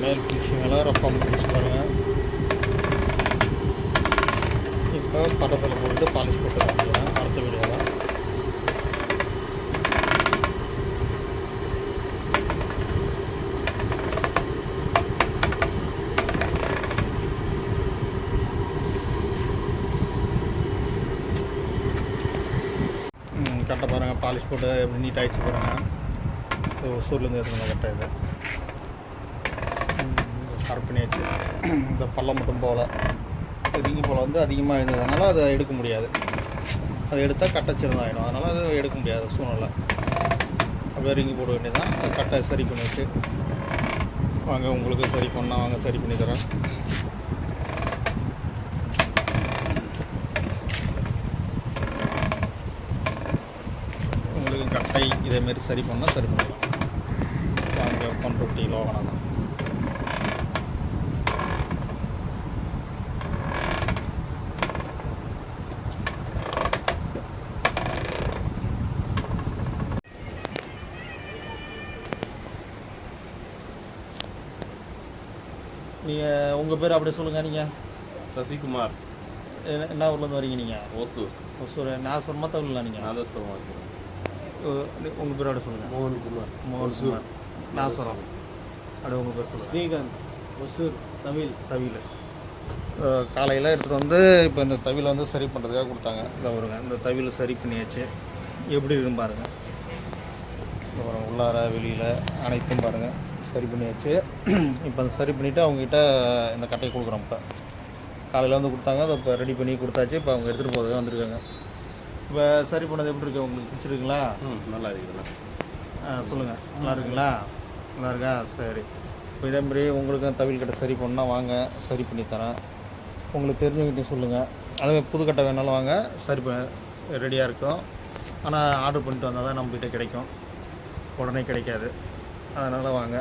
மேல் ஃபினிஷிங்கெல்லாம் ரஃபாக முடிச்சு பாருங்கள் இப்போ பட்டசலை போட்டு பாலிஷ் போட்டு வாங்கிக்கலாம் அடுத்த வீடியோவில் கரெக்டாக பாருங்கள் பாலிஷ் போட்டு எப்படி நீட் ஆகிடுச்சு பாருங்கள் ஸோ ஒசூர்லேருந்து எடுத்துக்கணும் கரெக்டாக இது அர்ப்பணியாச்சு இந்த பள்ளம் மட்டும் போகல. ரிங்கி போல் வந்து அதிகமாக இருந்ததுனால அதை எடுக்க முடியாது. அதை எடுத்தால் கட்டச்சிருந்தாயிடும் அதனால் அது எடுக்க முடியாது சூழ்நிலை. அப்படியே ரிங்கி போட வேண்டியதான் அது கட்டை சரி பண்ணியாச்சு. வாங்க உங்களுக்கு சரி பண்ணால் வாங்க சரி பண்ணி தரேன். உங்களுக்கு கட்டை இதேமாரி சரி பண்ணால் சரி பண்ணலாம் வாங்க பண்ருட்டி லோகனா தான் நீங்கள் உங்கள் பேர் அப்படியே சொல்லுங்கள் நீங்கள் சசிகுமார். என்ன- என்ன ஊர்லேருந்து வரீங்க நீங்கள் ஓசூர். ஒசூர் நான் சொன்ன தவிர நீங்கள் நாதஸ்வரம் வாசல் உங்கள் பேர் அப்படியே சொல்லுங்கள் மோகன்குமார். மோகன் குமார் நாசரம் அப்படியே உங்கள் பேர் சொல்லுங்கள் ஸ்ரீகாந்த். ஒசூர் தமிழ். தவியில் காலையில் எடுத்துகிட்டு வந்து இப்போ இந்த தவியில் வந்து சரி பண்ணுறதுக்காக கொடுத்தாங்க. இந்த வருங்க இந்த தவியில் சரி பண்ணியாச்சு. எப்படி இருக்குன்னு பாருங்கள் பாருங்க, உள்ளார வெளியில் அனைத்தும் பாருங்கள் சரி பண்ணியாச்சு. இப்போ அந்த சரி பண்ணிவிட்டு அவங்ககிட்ட இந்த கட்டையை கொடுக்குறோம் இப்போ. காலையில் வந்து கொடுத்தாங்க. அதை இப்போ ரெடி பண்ணி கொடுத்தாச்சு. இப்போ அவங்க எடுத்துகிட்டு போகிறதுக்காக வந்திருக்காங்க. இப்போ சரி பண்ணது எப்படி இருக்கு? உங்களுக்கு பிடிச்சிருக்குங்களா? நல்லா இருக்குதுண்ணா ஆ சொல்லுங்கள் நல்லா இருக்குங்களா? நல்லா இருக்கா? சரி. இப்போ இதே மாதிரி உங்களுக்கு தவில் கட்டை சரி பண்ணால் வாங்க. சரி பண்ணி தரேன். உங்களுக்கு தெரிஞ்சவங்ககிட்ட சொல்லுங்கள் அதே புது கட்டை வேணாலும் வாங்க. சரி பண்ண ரெடியாக இருக்கும். ஆனால் ஆர்டர் பண்ணிட்டு வந்தால் தான் நம்மகிட்ட கிடைக்கும். உடனே கிடைக்காது. அதனால் வாங்க.